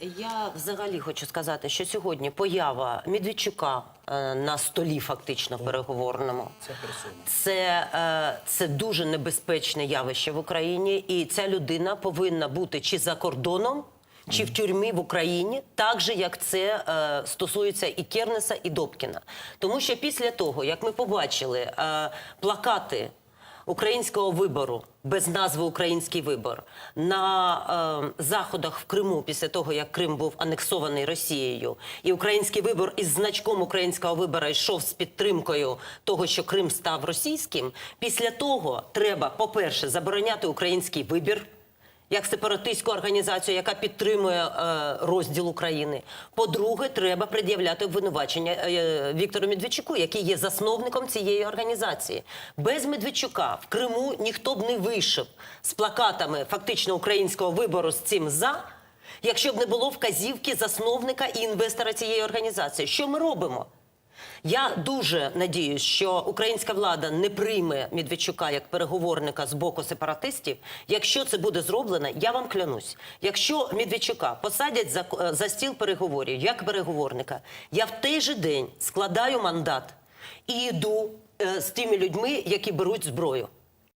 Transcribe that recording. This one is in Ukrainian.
Я взагалі хочу сказати, що сьогодні поява Медведчука е, на столі, фактично переговорному, це, е, це дуже небезпечне явище в Україні, і ця людина повинна бути чи за кордоном, чи в тюрмі в Україні, так же як це е, стосується і Кернеса, і Добкіна. Тому що після того, як ми побачили е, плакати українського вибору без назви Український вибор на е, заходах в Криму після того, як Крим був анексований Росією, і український вибор із значком українського вибора йшов з підтримкою того, що Крим став російським. Після того треба, по-перше, забороняти український вибір. Як сепаратистську організацію, яка підтримує е, розділ України. По-друге, треба пред'являти обвинувачення е, Віктору Медведчуку, який є засновником цієї організації. Без Медведчука в Криму ніхто б не вийшов з плакатами фактично українського вибору з цим за, якщо б не було вказівки засновника і інвестора цієї організації. Що ми робимо? Я дуже надіюсь, що українська влада не прийме Медведчука як переговорника з боку сепаратистів. Якщо це буде зроблено, я вам клянусь. Якщо Медведчука посадять за, е, за стіл переговорів як переговорника, я в той же день складаю мандат і йду е, з тими людьми, які беруть зброю.